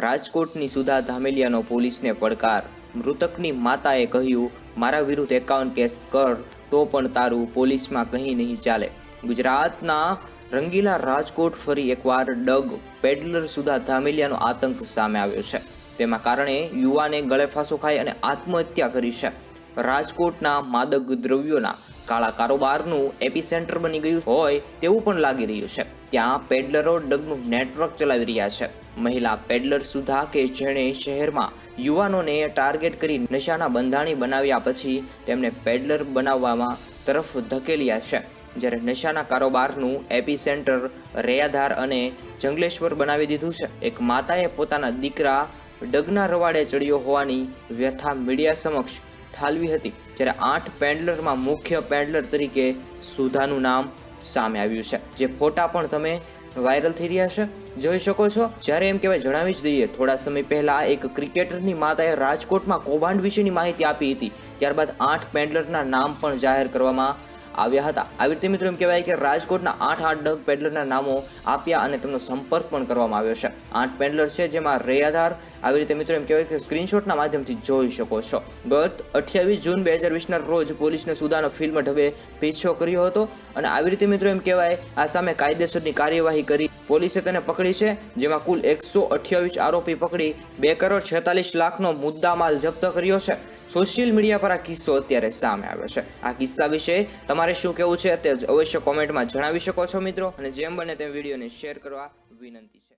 રાજકોટની સુધા ધામેલિયાનો પોલીસને પડકાર. મૃતકની માતાએ કહ્યું, મારા વિરુદ્ધ એકાવન કેસ કર, તો પણ તારું પોલીસમાં કંઈ નહીં ચાલે. ગુજરાતના રંગીલા રાજકોટ ફરી એકવાર ડગ પેડલર સુધા ધામેલિયાનો આતંક સામે આવ્યો છે. તેમાં કારણે યુવાને ગળેફાંસો ખાઈ અને આત્મહત્યા કરી છે. રાજકોટના માદક દ્રવ્યોના કાળા કારોબારનું એપિસેન્ટર બની ગયું હોય તેવું પણ લાગી રહ્યું છે. ત્યાં પેડલરો ડગનું નેટવર્ક ચલાવી રહ્યા છે. મહિલા પેડલર સુધા કે જેણે શહેરમાં યુવાનોને ટાર્ગેટ કરી નશાના બંધાણી બનાવ્યા પછી તેમને પેડલર બનાવવામાં તરફ ધકેલ્યા છે. જ્યારે નશાના કારોબારનું એપિસેન્ટર રેયાધાર અને જંગલેશ્વર બનાવી દીધું છે. એક માતાએ પોતાના દીકરા ડગના રવાડે ચડ્યો હોવાની વ્યથા મીડિયા સમક્ષ ઠાલવી હતી, જ્યારે આઠ પેન્ડલરમાં મુખ્ય પેન્ડલર તરીકે સુધાનું નામ સામે આવ્યું છે. જે ફોટા પણ તમે વાયરલ થઈ રહ્યા છે, જોઈ શકો છો. જ્યારે એમ કહેવાય, જણાવી જ દઈએ, થોડા સમય પહેલા એક ક્રિકેટરની માતાએ રાજકોટમાં કૌભાંડ વિશેની માહિતી આપી હતી. ત્યારબાદ આઠ પેન્ડલરના નામ પણ જાહેર કરવામાં આવ્યા હતા. આવી રીતે મિત્રો એમ કહેવાય કે રાજકોટના આઠ આઠ ડગ પેડલરના નામો આપ્યા અને તેમનો સંપર્ક પણ કરવામાં આવ્યો છે. આઠ પેડલર છે જેમાં રેયાધાર, આવી રીતે મિત્રો એમ કહેવાય કે સ્ક્રીનશોટના માધ્યમથી જોઈ શકો છો. ગત અઠ્યાવીસ જૂન બે હજાર વીસના રોજ પોલીસને સુદાનો ફિલ્મ ઢબે પીછો કર્યો હતો અને આવી રીતે મિત્રો એમ કહેવાય આ સામે કાયદેસરની કાર્યવાહી કરી પોલીસે તેને પકડી છે, જેમાં કુલ એકસો આરોપી પકડી બે કરોડ છેતાલીસ લાખનો મુદ્દામાલ જપ્ત કર્યો છે. સોશિયલ મીડિયા પર આ કિસ્સો અત્યારે સામે આવ્યો છે. આ કિસ્સા વિશે તમારે શું કહેવું છે તે અવશ્ય કોમેન્ટમાં જણાવી શકો છો મિત્રો. અને જેમ બને તેમ વિડીયોને શેર કરવા વિનંતી છે.